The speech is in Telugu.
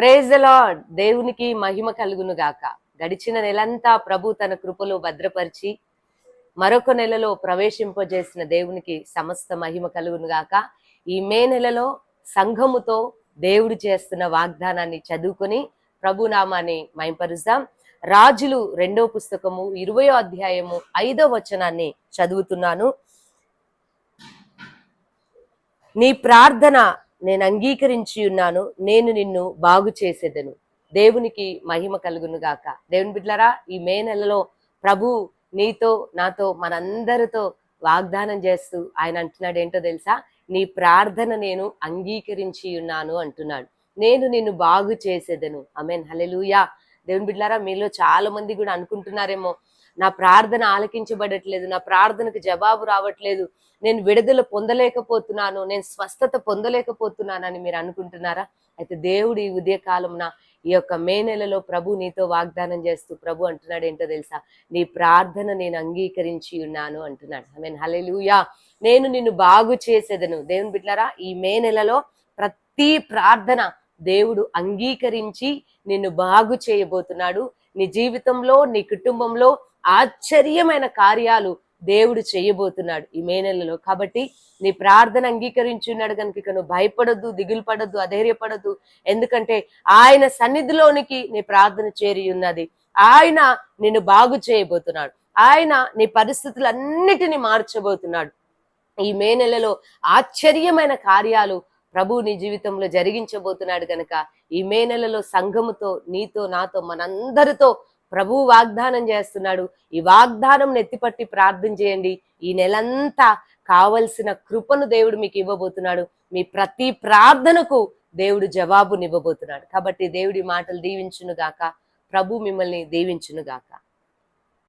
ప్రేజ్ లార్డ్ దేవునికి మహిమ కలుగును గాక. గడిచిన నెలంతా ప్రభు తన కృపలో భద్రపరిచి మరొక నెలలో ప్రవేశింపజేసిన దేవునికి సమస్త మహిమ కలుగును గాక. ఈ మే నెలలో సంఘముతో దేవుడు చేస్తున్న వాగ్దానాన్ని చదువుకొని ప్రభునామాన్ని నామాన్ని రాజులు రెండో పుస్తకము ఇరవయో అధ్యాయము ఐదో వచనాన్ని చదువుతున్నాను. నీ ప్రార్థన నేను అంగీకరించి ఉన్నాను నేను నిన్ను బాగు చేసేదను. దేవునికి మహిమ కలుగును గాక. దేవుని బిడ్లరా ఈ మే నెలలో ప్రభు నీతో నాతో మనందరితో వాగ్దానం చేస్తూ ఆయన అంటున్నాడు ఏంటో తెలుసా? నీ ప్రార్థన నేను అంగీకరించి ఉన్నాను అంటున్నాడు. నేను నిన్ను బాగు చేసేదను. అమెన్ హలెలుయా దేవుని బిడ్లారా మీలో చాలా మంది కూడా అనుకుంటున్నారేమో నా ప్రార్థన ఆలకించబడట్లేదు నా ప్రార్థనకు జవాబు రావట్లేదు నేను విడుదల పొందలేకపోతున్నాను నేను స్వస్థత పొందలేకపోతున్నానని మీరు అనుకుంటున్నారా? అయితే దేవుడు ఈ ఉదయకాలంన ఈ యొక్క మే నెలలో ప్రభు నీతో వాగ్దానం చేస్తూ ప్రభు అంటున్నాడు ఏంటో తెలుసా? నీ ప్రార్థన నేను అంగీకరించి ఉన్నాను అంటున్నాడు. ఐ మీన్ హలెలుయా నేను నిన్ను బాగు చేసేదను. దేవుని బిడ్డారా ఈ మే నెలలో ప్రతి ప్రార్థన దేవుడు అంగీకరించి నిన్ను బాగు చేయబోతున్నాడు. నీ జీవితంలో నీ కుటుంబంలో ఆశ్చర్యమైన కార్యాలు దేవుడు చేయబోతున్నాడు ఈ మే నెలలో. కాబట్టి నీ ప్రార్థన అంగీకరించున్నాడు కనుక ఇక నువ్వు భయపడద్దు దిగులు పడద్దు అధైర్యపడద్దు. ఎందుకంటే ఆయన సన్నిధిలోనికి నీ ప్రార్థన చేరి ఉన్నది. ఆయన నిన్ను బాగు చేయబోతున్నాడు. ఆయన నీ పరిస్థితులన్నిటినీ మార్చబోతున్నాడు. ఈ మే నెలలో ఆశ్చర్యమైన కార్యాలు ప్రభు నీ జీవితంలో జరిగించబోతున్నాడు కనుక ఈ మే నెలలో సంఘముతో నీతో నాతో మనందరితో ప్రభు వాగ్దానం చేస్తున్నాడు. ఈ వాగ్దానం నెత్తిపట్టి ప్రార్థన చేయండి. ఈ నెలంతా కావలసిన కృపను దేవుడు మీకు ఇవ్వబోతున్నాడు. మీ ప్రతి ప్రార్థనకు దేవుడు జవాబునివ్వబోతున్నాడు. కాబట్టి దేవుడి మాటలు దీవించును గాక ప్రభు మిమ్మల్ని దీవించును గాక